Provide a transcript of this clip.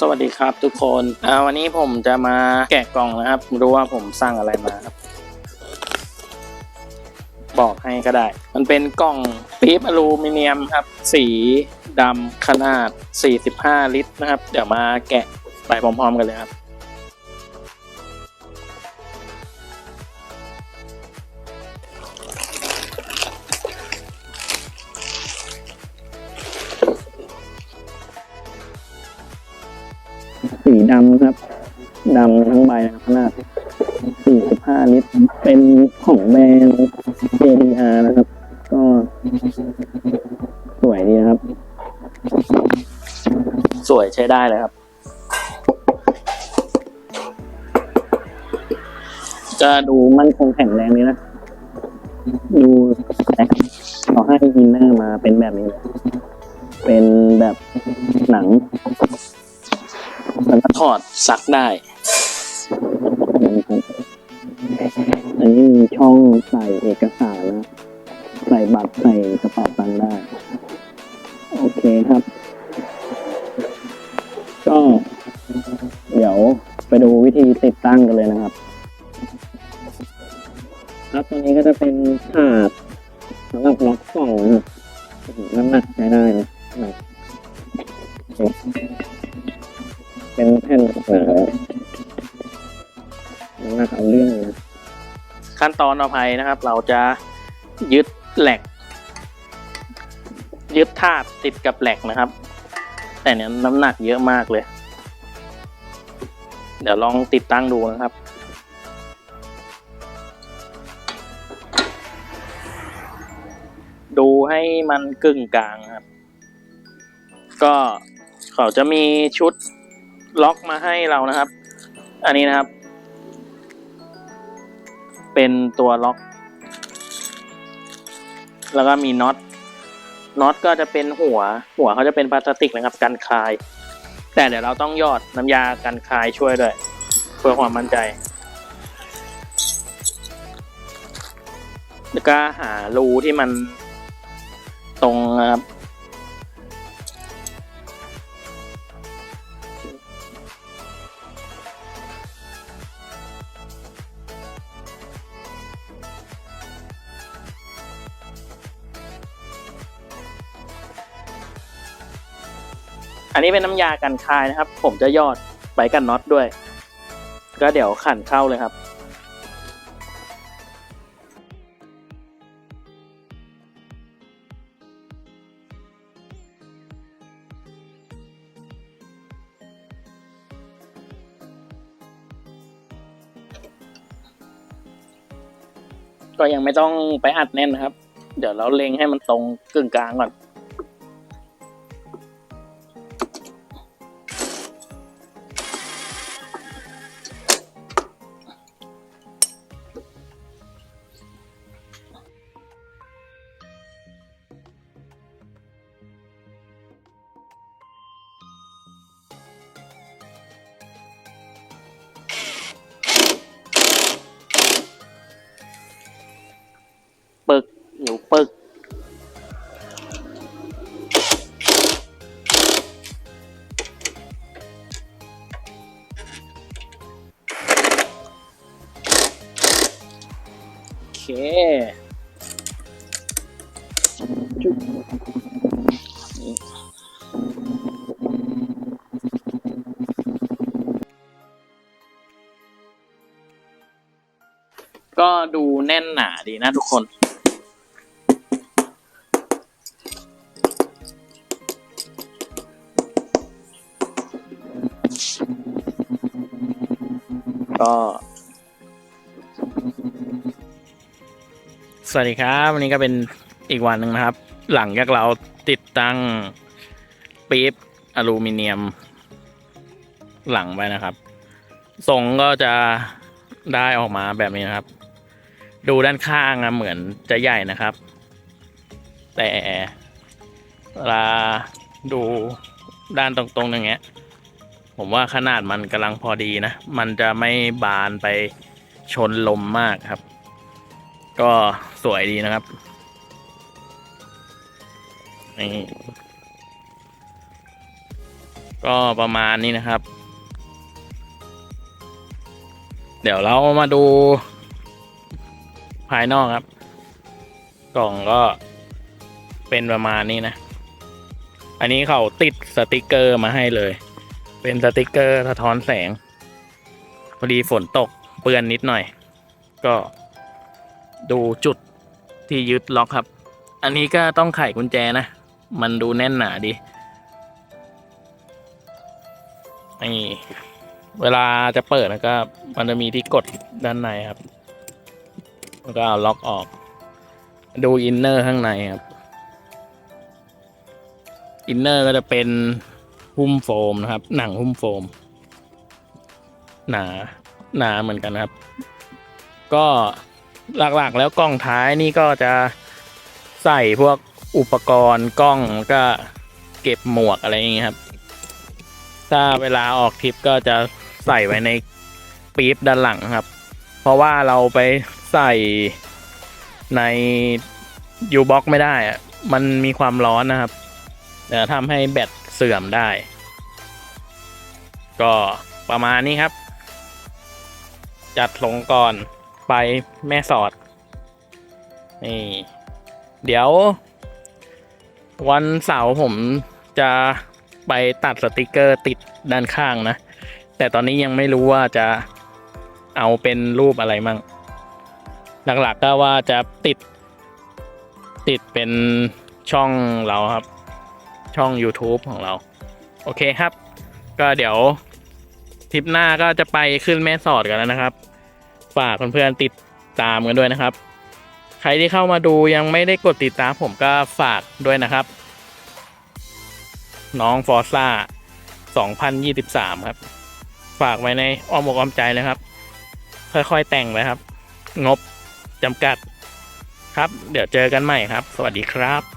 สวัสดีครับทุกคนอ่าวันนี้ผมจะมาแกะกล่องนะครับรู้ว่าผมสร้างอะไรมาครับ บอกให้ก็ได้ มันเป็นกล่องปี๊บอลูมิเนียมครับ สีดำขนาด 45 ลิตรนะครับ เดี๋ยวมาแกะไปพร้อมๆกันเลยครับ สีดำครับดำทั้งใบนะครับขนาด 45 ลิตร เป็นของแบรนด์ ADR นะครับ ก็สวยดีนะครับ สวยใช้ได้เลยครับจะดูมั่นคงแข็งแรงดีนะ ดูนะครับเขาให้อินเนอร์มาเป็นแบบนี้ เป็นแบบหนังมันถ อดซักได้ อันนี้มีช่องใส่เอกสารนะใส่บัตรใส่กระเป๋าตังค์ได้ โอเคครับ ก็เดี๋ยวไปดูวิธีติดตั้งกันเลยนะครับ ครับตัวนี้ก็จะเป็นถาดสำหรับล็อกกล่องนะครับน้ำหนักใช้ได้นะ แผ่นหนาน้ำหนักเอาเรื่องเลยนะขั้นตอนต่อไปนะครับ เราจะยึดแหลก ยึดธาตุติดกับแหลกนะครับ แต่เนี่ยน้ำหนักเยอะมากเลย เดี๋ยวลองติดตั้งดูนะครับดูให้มันกึ่งกลางครับ ก็เขาจะมีชุด ล็อกมาให้เรานะครับ อันนี้นะครับ เป็นตัวล็อก แล้วก็มีน็อตน็อตก็จะเป็นหัว หัวเขาจะเป็นพลาสติกนะครับ กันคาย แต่เดี๋ยวเราต้องยอดน้ำยากันคายช่วยด้วย เพื่อความมั่นใจแล้วก็หารูที่มันตรงนะครับ อันนี้เป็นน้ำยากันคายนะครับ ผมจะยอดไปกันน็อตด้วย ก็เดี๋ยวขันเข้าเลยครับก็ยังไม่ต้องไปอัดแน่นนะครับ เดี๋ยวเราเล็งให้มันตรงกึ่งกลางก่อน เคจุ๊บก็ดูแน่นหนาดีนะทุกคน ก็ สวัสดีครับวันนี้ก็เป็นอีกวันหนึ่งนะครับ หลังจากเราติดตั้งปี๊บอลูมิเนียม หลังไปนะครับทรงก็จะได้ออกมาแบบนี้นะครับ ดูด้านข้างอะเหมือนจะใหญ่นะครับ แต่เวลาดูด้านตรงๆอย่างเงี้ย ผมว่าขนาดมันกำลังพอดีนะ มันจะไม่บานไปชนลมมากครับ ก็สวยดีนะครับนี่ก็ประมาณนี้นะครับ เดี๋ยวเรามาดู ภายนอกครับ กล่องก็เป็นประมาณนี้นะ อันนี้เขาติดสติกเกอร์มาให้เลย เป็นสติกเกอร์สะท้อนแสง พอดีฝนตกเปื้อนนิดหน่อย ก็ ดูจุดที่ยึดล็อกครับ อันนี้ก็ต้องไขกุญแจนะ มันดูแน่นหนาดีนี่เวลาจะเปิดนะครับมันจะมีที่กดด้านในครับ แล้วก็เอาล็อกออก ดูอินเนอร์ข้างในครับ อินเนอร์ก็จะเป็นหุ้มโฟมนะครับ หนังหุ้มโฟม หนา หนาเหมือนกันครับ ก็ หลักๆ แล้วกล้องท้ายนี่ก็จะใส่พวกอุปกรณ์กล้องก็เก็บหมวกอะไรอย่างเงี้ยครับ ถ้าเวลาออกทริปก็จะใส่ไว้ในปี๊บด้านหลังครับ เพราะว่าเราไปใส่ในยูบ็อกไม่ได้อะมันมีความร้อนนะครับเดี๋ยวทำให้แบตเสื่อมได้ ก็ประมาณนี้ครับ จัดลงก่อน ไปแม่สอด นี่ เดี๋ยว วันเสาร์ผมจะไปตัดสติกเกอร์ติดด้านข้างนะ แต่ตอนนี้ยังไม่รู้ว่าจะเอาเป็นรูปอะไรมั่ง หลักๆก็ว่าจะติด ติดเป็นช่องเราครับ ช่อง YouTube ของเรา โอเคครับ ก็เดี๋ยวทริปหน้าก็จะไปขึ้นแม่สอดกันแล้วนะครับ ฝากเพื่อนๆติดตามกันด้วยนะครับ ใครที่เข้ามาดูยังไม่ได้กดติดตามผมก็ฝากด้วยนะครับ น้องฟอร์ซ่า2023 ครับ ฝากไว้ในอ้อมอกอ้อมใจเลยครับ ค่อยๆแต่งไปครับ งบจำกัดครับ เดี๋ยวเจอกันใหม่ครับ สวัสดีครับ